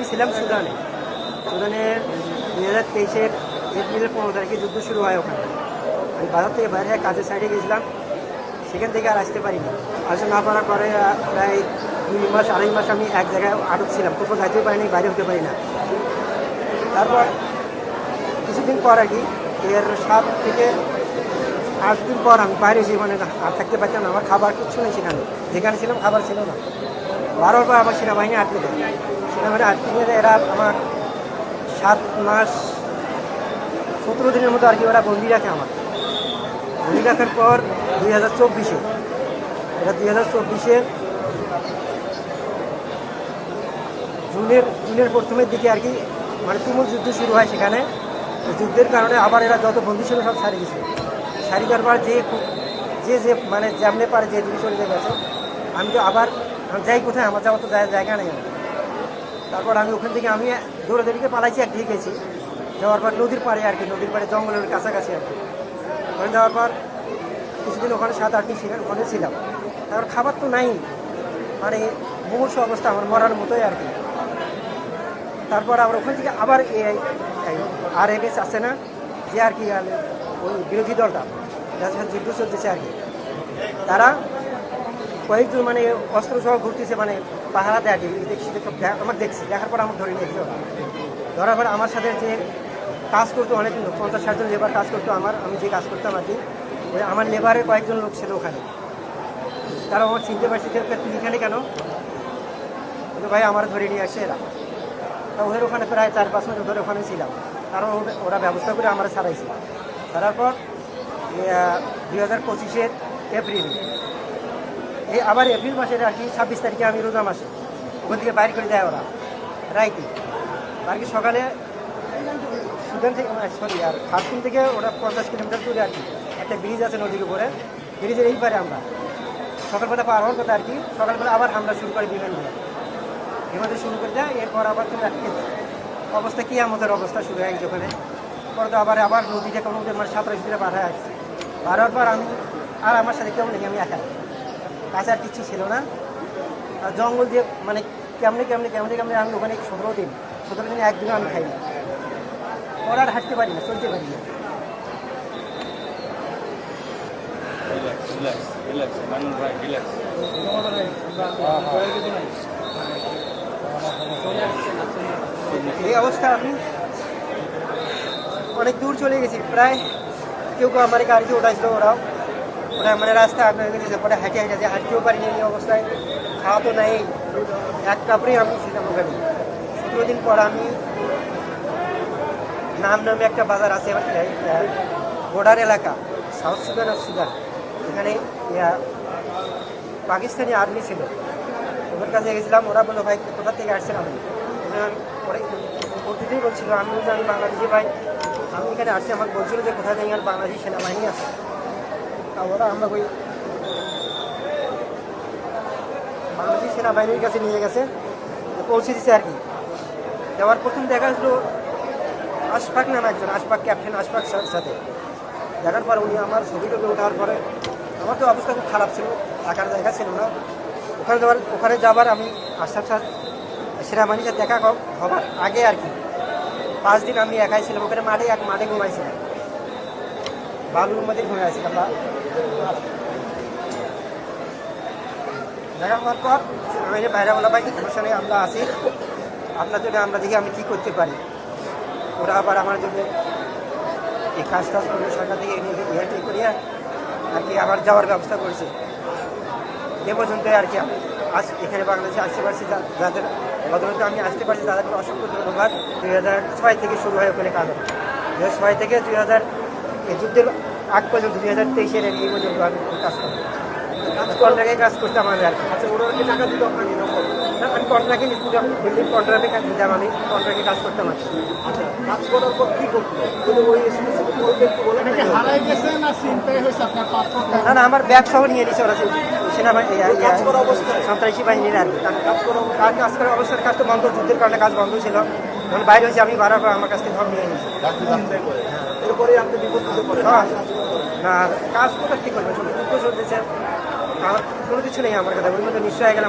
আমি ছিলাম সুদানে। সুদানের দুই হাজার তেইশের এপ্রিলের পনেরো তারিখে যুদ্ধ শুরু হয় ওখানে। আমি বাজার থেকে বাইরে কাজের সাইডে গেছিলাম সেখান থেকে আর আসতে পারিনি। আসতে না পারার পরে প্রায় দুই মাস, আড়াই মাস আমি এক জায়গায় আটক ছিলাম। কোথাও যাইতে পারিনি, বাইরে হতে পারি না। তারপর কিছুদিন পর আর কি, এর সাত থেকে আট দিন পর আমি বাইরে এসে মানে আর থাকতে পারতাম না। আমার খাবার কিচ্ছু নেই সেখানে। যেখানে ছিলাম খাবার ছিল না। বারোর পর আমার সেনাবাহিনী আটকে দেয়। সেনাবাহিনী আটকে দিয়ে এরা আমার সাত মাস, সতেরো দিনের মতো আর কি ওরা বন্দি রাখে আমার বন্দি রাখার পর দুই হাজার চব্বিশে, এটা দুই হাজার চব্বিশে জুনের জুনের প্রথমের দিকে আর কি মানে তুমুল যুদ্ধ শুরু হয় সেখানে। যুদ্ধের কারণে আবার এরা যত বন্দী ছিল সব সারিয়ে গেছে সারি পর যে যে যে মানে যেমনে পারে যে দিকে চলে গেছে, আমি তো আবার আমি যাই কোথায়, আমার যাওয়ার তো জায়গা- নেই তারপর আমি ওখান থেকে আমি দৌড়ে দৌড়িকে পালাইছি একদিকে গেছি। যাওয়ার পর নদীর পাড়ে আর কি, নদীর পাড়ে জঙ্গলের কাছাকাছি আর কি। ওখানে যাওয়ার পর কিছুদিন ওখানে সাত আট দিন সেখানে ওখানে ছিলাম। তারপর খাবার তো নাই। মানে মুমূর্ষ অবস্থা আমার, মরার মতোই আর কি। তারপর আবার ওখান থেকে আবার আর এগেস আছে না, যে আর কি ওই বিরোধী দলটা যুদ্ধ চলতেছে আর কি। তারা কয়েকজন মানে অস্ত্র সহ ঘুরতেছে মানে পাহারা দেয় আর কি। আমার দেখছি, দেখার পর আমার ধরে নিয়েছিল ধরার পর আমার সাথে যে কাজ করতো অনেক লোক, পঞ্চাশ ষাটজন লেবার কাজ করতো আমার, আমি যে কাজ করতাম আর কি, ওই আমার লেবারে কয়েকজন লোক ছিল ওখানে। তারা আমার চিনতে পারছি তুই এখানে কেন? ভাই, আমার ধরে নিয়ে আসছে এরা। তা ওদের ওখানে প্রায় চার পাঁচ মাস ধরে ওখানে ছিলাম। কারণ ওরা ব্যবস্থা করে আমরা ছাড়াইছি। ছাড়ার পর দুই হাজার পঁচিশের এপ্রিল এই আবার এপ্রিল মাসের আর কি ছাব্বিশ তারিখে আমি রোজা মাসে। ওখান থেকে বাইর করে দেয় ওরা। রাইতে। আর কি সকালে সুদান থেকে সরি আর খারতুম থেকে ওরা পঞ্চাশ কিলোমিটার দূরে আর কি। একটা ব্রিজ আছে নদীর উপরে। ব্রিজের এই পারে আমরা। সকালবেলা পার হওয়ার কথা আর কি। সকালবেলা আবার হামলা শুরু করে বিমান দিয়ে বিমানে শুরু করে দেয়। এরপর আবার তো এক- অবস্থা কী আমাদের অবস্থা শুরু হয়ে গেছে ওখানে পরে তো আবার আবার নদীতে কোনো মানে সাঁতরা ভিতরে পাঠায় আসছে। পারার পর আমি আর আমার সাথে কেমন নেই, আমি একা। কাছে আর কিছু ছিল না। আর জঙ্গল দিয়ে মানে কেমনে কেমনে কেমনে কেমনে আমি ওখানে সতেরো দিন সতেরো দিনে একদিনও আমি খাইনি। পরে আর হাঁটতে পারি না চলতে পারি না এই অবস্থা আমি অনেক দূর চলে গেছি প্রায় কেউ কেউ আমার গাড়িতে উঠাইছিল ওরাও। ওরা মানে রাস্তা আগে গেছে পরে হেঁটে হেঁটে, হাঁটতেও পারিনি এই অবস্থায়। খাওয়া তো নাই। এক কাপড়েই আমি ছিলাম ওখানে সতেরো দিন পর আমি নাম নামে একটা বাজার আছে বর্ডার এলাকা, সাউথ সুদান আর সুদান। এখানে পাকিস্তানি আর্মি ছিল। ওদের কাছে গেছিলাম, ওরা বলল, ভাই, কোথা থেকে আসছেন ওরা পরে প্রতিদিনই বলছিল আমি বলছি আমি বাংলাদেশি ভাই। আমি এখানে আসছি আমাকে বলছিল যে কোথা থেকে বাংলাদেশি সেনাবাহিনী আছে? ওরা আমরা ওই, বাংলাদেশি সেনাবাহিনীর কাছে নিয়ে গেছে পৌঁছে দিছে আর কি। যাওয়ার প্রথম দেখা হলো আশফাক নাম একজন, আশফাক ক্যাপ্টেন, আশফাক সাথে। দেখার পর উনি আমার ছবি টবি ওঠার পরে আমার তো অবস্থা খুব খারাপ ছিল, থাকার জায়গা ছিল না। ওখানে যাওয়ার, ওখানে যাবার আমি আশরাফ স্যার সেনাবাহিনীর সাথে দেখা হবার আগে আর কি। পাঁচ দিন আমি একাই ছিলাম, ওখানে মাঠে এক মাঠে ঘুমাইছিলাম। বালুর মধ্যে ঘুমাইছিলাম বা দেখা হওয়ার পর আমি বাইরে বলা ভাই নেই আমরা আসি আপনার জন্য আমরা দেখি আমি কী করতে পারি। ওরা আবার আমার জন্য এই কাজ টাজ করে সরকার থেকে ইয়ে ঠিক করিয়া আর কি আবার যাওয়ার ব্যবস্থা করেছে। এ পর্যন্ত আর কি আজ এখানে বাংলাদেশে আসতে পারছি যাদের বদলতে আমি আসতে পারছি, তাদেরকে অসংখ্য ধন্যবাদ। দুই হাজার ছয় থেকে শুরু হয় ওখানে কাজ। দুই হাজার ছয় থেকে দুই হাজার যুদ্ধের আগ পর্যন্ত দুই হাজার তেইশের এই পর্যন্ত আমি কাজ করি। কন্ট্রাক্টে কাজ করতাম আমি আর আচ্ছা ওরা টাকা দিত আপনাকে না, আমি কন্ট্রাক্টে বিল্ডিং কন্ট্রাক্টে কাজ দিতাম আমি কন্ট্রাক্টে কাজ করতাম আচ্ছা কাজ করার পর কি করতো ওই হারাই গেছে না চিন্তাই হয়েছে আপনার না না আমার ব্যাগ সহ নিয়ে নিছে ওরা সেনাবাহিনী? সন্ত্রাসী বাহিনীর আর কাজ কাজ করার অবস্থার কাজ তো বন্ধ যুদ্ধের কারণে কাজ বন্ধ ছিল। যখন বাইরে হয়েছে আমি বারবার আমার কাছ থেকে ধর নিয়ে নিয়েছি এরপরে আপনি বিপদে পড়েন। না কাজ কোথা ঠিক করবেন যুদ্ধ চলতেছে। কোনো কিছু নেই আমার কাছে ওই মধ্যে নিশ্চয় হয়ে গেলাম।